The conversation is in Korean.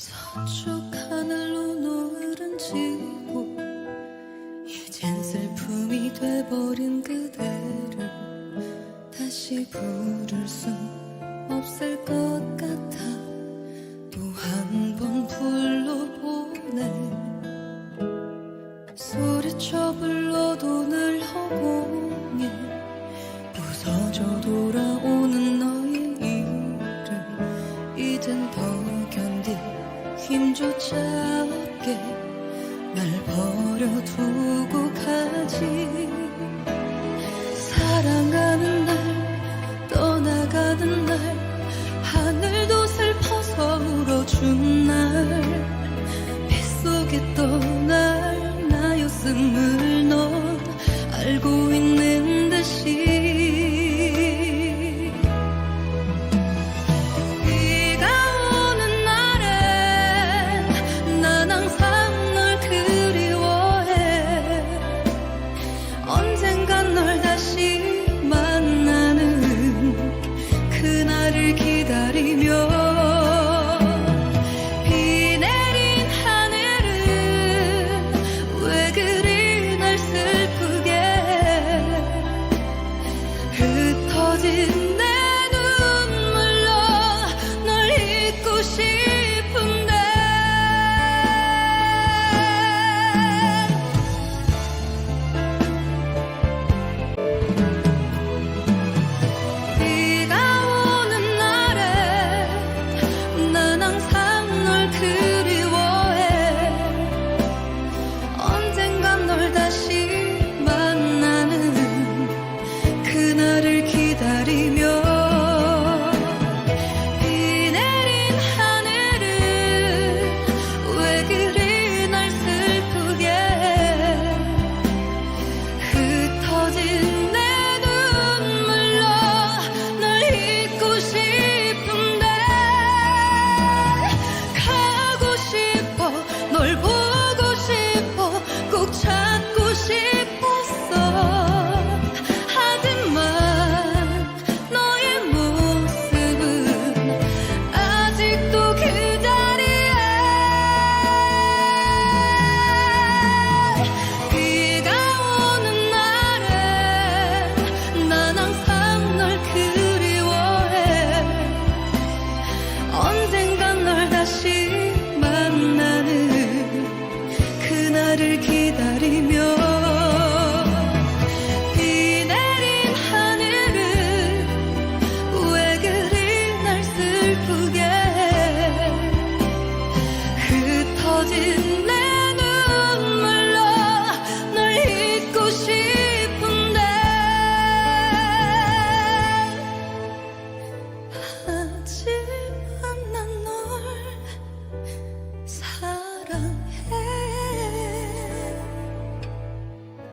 서쪽 하늘로 노을은 지고 이젠 슬픔이 돼버린 그대를 다시 부를 수 없을 것 같아. 또 한 번 불러보네 소리쳐 불러도 늘 허공에 부서져 돌아 힘조차 없게 날 버려두고 가지. 사랑하는 날 떠나가는 날 하늘도 슬퍼서 울어준 언젠간 널 다시